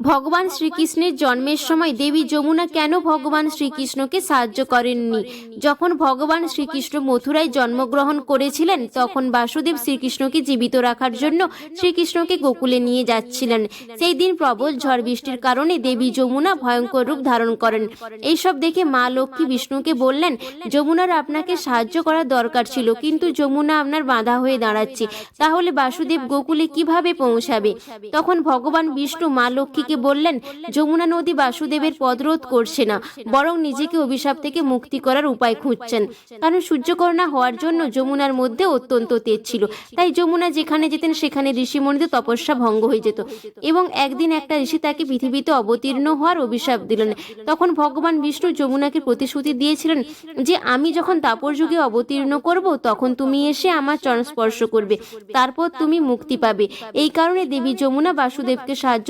ভগবান শ্রীকৃষ্ণের জন্মের সময় দেবী যমুনা কেন ভগবান শ্রীকৃষ্ণকে সাহায্য করেননি? যখন ভগবান শ্রীকৃষ্ণ মথুরায় জন্মগ্রহণ করেছিলেন, তখন বাসুদেব শ্রীকৃষ্ণকে জীবিত রাখার জন্য শ্রীকৃষ্ণকে গোকুলে নিয়ে যাচ্ছিলেন। সেই দিন প্রবল ঝড় বৃষ্টির কারণে দেবী যমুনা ভয়ঙ্কর রূপ ধারণ করেন। এইসব দেখে মা লক্ষ্মী বিষ্ণুকে বললেন, যমুনার আপনাকে সাহায্য করার দরকার ছিল, কিন্তু যমুনা আপনার বাধা হয়ে দাঁড়াচ্ছে। তাহলে বাসুদেব গোকুলে কীভাবে পৌঁছাবে? তখন ভগবান বিষ্ণু মা লক্ষ্মীকে বললেন, যমুনা নদী বাসুদেবের পদরোধ করছে না, বরং নিজেকে অভিশাপ থেকে মুক্তি করার উপায় খুঁজছেন। কারণ সূর্যকন্যা হওয়ার জন্য যমুনার মধ্যে অত্যন্ত তেজ ছিল। তাই যমুনা যেখানে যেতেন, সেখানে ঋষিমণিদের তপস্যা ভঙ্গ হয়ে যেত। এবং একদিন একটা ঋষি তাকে পৃথিবীতে অবতীর্ণ হওয়ার অভিশাপ দিলেন। তখন ভগবান বিষ্ণু যমুনাকে প্রতিশ্রুতি দিয়েছিলেন যে, আমি যখন তাপর যুগে অবতীর্ণ করব, তখন তুমি এসে আমার চরণ স্পর্শ করবে। তারপর তুমি মুক্তি পাবে। এই কারণে দেবী যমুনা বাসুদেবকে সাহায্য